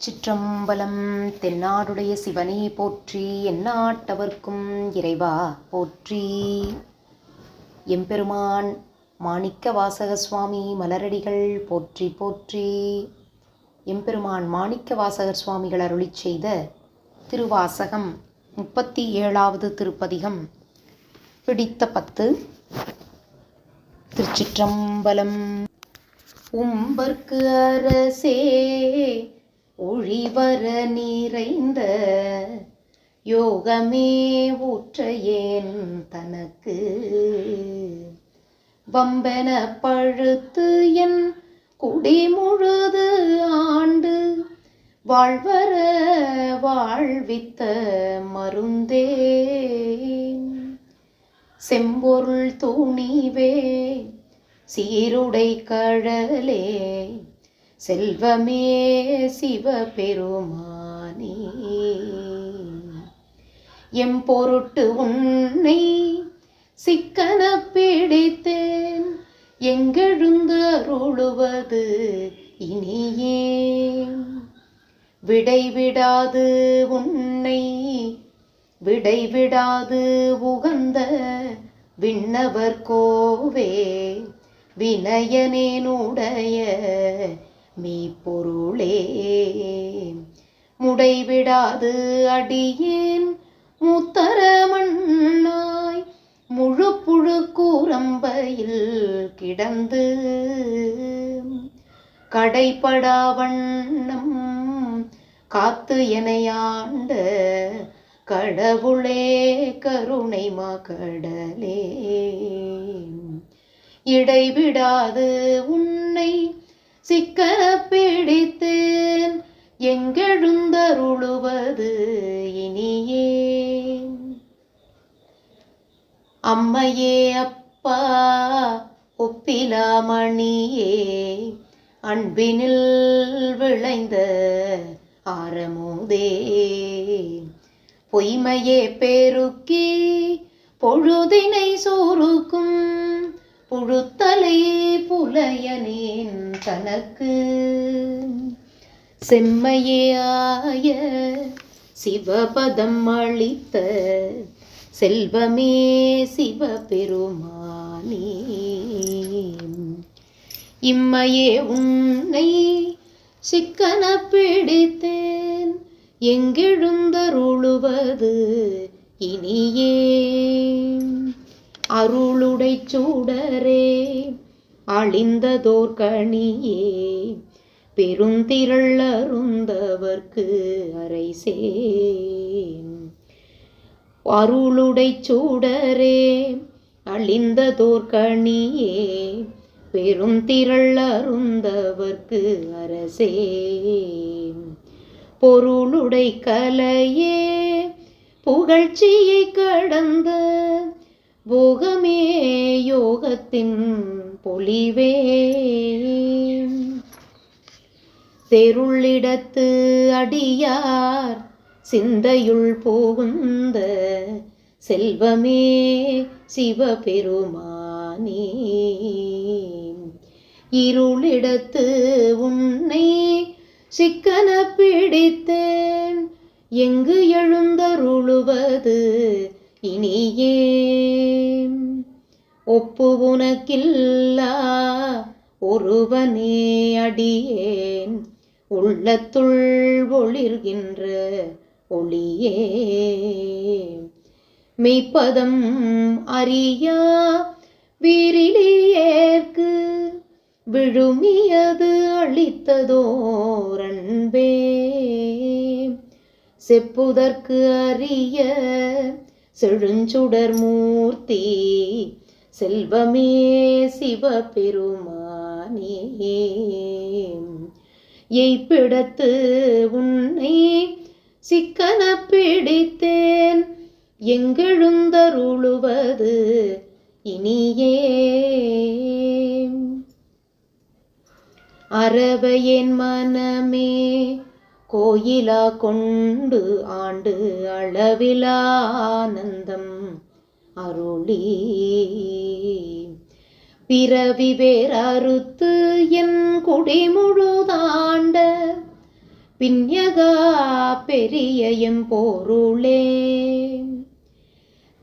சிற்றம்பலம் தென்னாடுடைய சிவனே போற்றி எந்நாட்டவர்க்கும் இறைவா போற்றி. எம்பெருமான் மாணிக்க வாசக சுவாமி மலரடிகள் போற்றி போற்றி. எம்பெருமான் மாணிக்க வாசகர் சுவாமிகள் அருளி செய்த திருவாசகம் முப்பத்தி ஏழாவது திருப்பதிகம். பிடித்த பத்து. திருச்சிற்றம்பலம். உம்பர்க்கு அரசே ஒழிவர நிறைந்த யோகமே ஊற்றையேன் தனக்கு. வம்பென பழுத்து என் குடி முழுது ஆண்டு வாழ்வர வாழ்வித்த மருந்தே செம்பொருள் துணிவே சீருடை கழலே செல்வமே சிவபெருமானே. எம் பொருட்டு உன்னை சிக்கன பிடித்தேன். எங்கெழுந்து அருளுவது இனியே. விடைவிடாது உன்னை விடைவிடாது உகந்த விண்ணவர் கோவே. வினயனேனுடைய மெய்ப்பொருளே முடைவிடாது அடியேன் முத்தரமண்ணாய் முழு புழு கூரம்பையில் கிடந்து கடைப்படா வண்ணம் காத்து எனையாண்ட கடவுளே கருணை மா கடலே இடைவிடாது உன்னை சிக்க பிடித்தேன். எங்கெழுந்தருளுவது இனியே. அம்மையே அப்பா ஒப்பிலாமணியே அன்பினில் விளைந்த ஆரமுதே. பொய்மையே பெருக்கி பொழுதினை சோறுக்கும் புழுத்தலை புலையனேன் தனக்கு. செம்மையாய சிவபதம் அளித்த செல்வமே சிவபெருமானே. இம்மையே உன்னை சிக்கன பிடித்தேன் எங்கெழுந்தருளுவது இனி அருளுடை சூடரே அழிந்ததோர் கணியே பெருந்திரள் அருந்தவர்க்கு அரைசே அருளுடை சூடரே அழிந்ததோர் கணியே பெருந்திரள் அருந்தவர்க்கு அரசே பொருளுடை கலையே புகழ்ச்சியை கடந்த போகமே யோகத்தின் பொலிவே தெருளிடத்து அடியார் சிந்தையுள் போகுந்த செல்வமே சிவபெருமானே. இருளிடத்து உன்னை சிக்கன பிடித்தேன். எங்கு எழுந்தருளுவது இனியே. ஒப்பு உனக்கில்லா ஒருவனே அடியேன். உள்ளத்துள் ஒளிர்கின்ற ஒளியே. மெய்ப்பதம் அறியா விரிலியேற்கு விழுமியது அளித்ததோரன்பே செப்புதற்கு அறிய செழுஞ்சுடர் மூர்த்தி செல்வமே சிவபெருமானே. எய்ப்பிடத்து உன்னை சிக்கன பிடித்தேன் எங்கெழுந்தருளுவது இனியே. அரவையேன் மனமே கோயிலா கொண்டு ஆண்டு அளவிலா ஆனந்தம் அருளி. பிறவி வேறறுத்து என் குடி முழுதாண்ட பின்யகா பெரிய எம் பொருளே.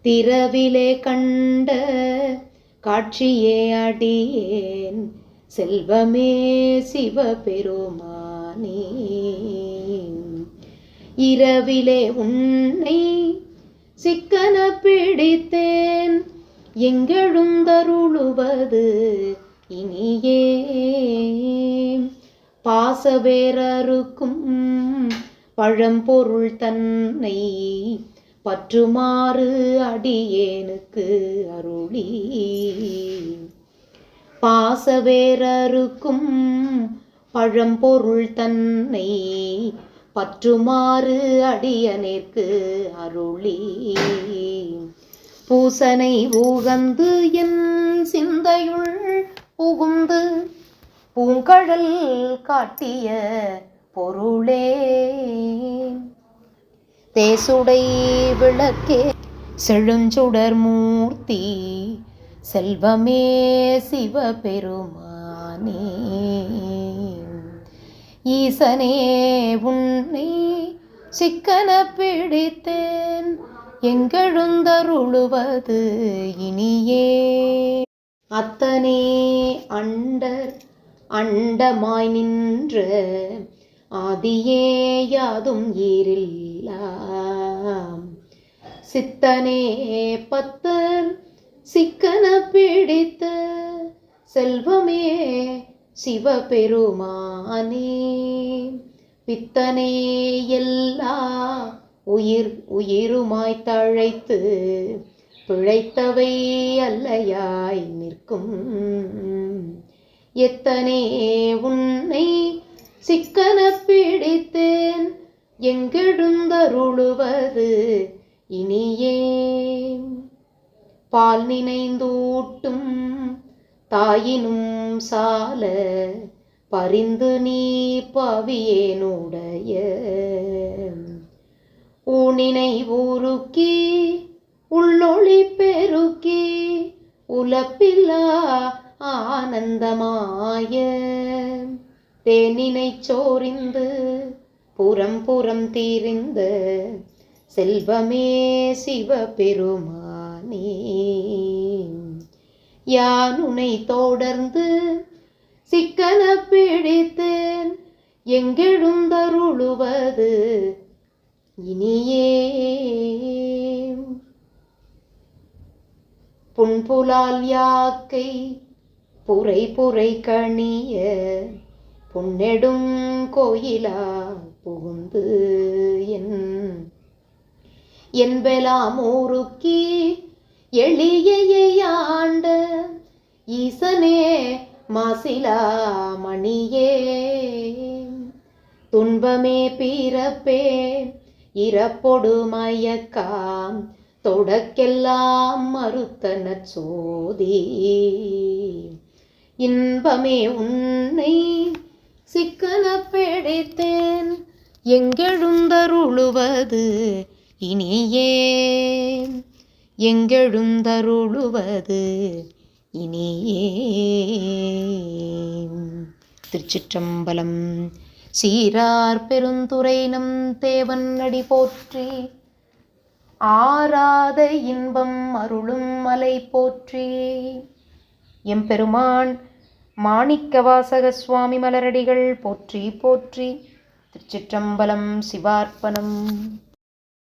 திரவிலே கண்ட காட்சியே அடியேன் செல்வமே சிவபெருமானே. இரவிலே உன்னை சிக்கன பிடித்தேன். எங்களும் தருளுவது இனியே. பாசவேரருக்கும் பழம்பொருள் தன்னை பற்றுமாறு அடியேனுக்கு அருளி. பாசவேரருக்கும் பழம்பொருள் தன்னை பற்றுமாறு அடியனிற்கு அருளி. பூசனை ஊகந்து என் சிந்தையுள் புகுந்து பூங்கழல் காட்டிய பொருளே. தேசுடை விளக்கே செழுஞ்சுடர் மூர்த்தி செல்வமே சிவபெருமானே. ஈசனே உன்னை சிக்கன பிடித்தேன். எங்கெழுந்தருளுவது இனியே. அத்தனே அண்டர் அண்டமாய் நின்று ஆதியே யாதும் ஈரில்லாம் சித்தனே பத்தன் சிக்கன பிடித்த செல்வமே சிவபெருமானே பித்தனே எல்லா உயிர் உயிருமாய் தழைத்து பிழைத்தவை அல்லையாய் நிற்கும். எத்தனே உன்னை சிக்கன பிடித்தேன் எங்கெழுந்தருளுவது இனியே. பால் நினைந்தூட்டும் தாயினும் சால பரிந்து நீ பவியேனுடைய. ஊனினை ஊருக்கி உள்ளொளி பெருக்கி உலப்பில்லா ஆனந்தமாய. தேனினை சோரிந்து புறம் புறம் தீரிந்த செல்வமே சிவபெருமானே. யானுனை தொடர்ந்து சிக்கன பிடித்தேன். எங்கெழுந்தருளுவது இனியே புன்புலால் யாக்கை புரை புரை கணிய புன்னெடும் கோயிலா புகுந்து என். என்பெலாம் ஊருக்கி எளியையாண்ட ஈசனே மாசிலா மணியே துன்பமே பிறப்பே இறப்பொடு மயக்காம் தொடக்கெல்லாம் மறுத்தன சோதி. இன்பமே உன்னை சிக்கன பிடித்தேன் எங்கெழுந்தருளுவது இனியே. எங்கெழுந்தருளுவது? இனியே. திருச்சிற்றம்பலம். சீரார் பெருந்துரை நம் தேவன் அடி போற்றி ஆராத இன்பம் அருளும் மலை போற்றி. எம்பெருமான் மாணிக்கவாசக சுவாமி மலரடிகள் போற்றி போற்றி. திருச்சிற்றம்பலம் சிவார்ப்பணம்.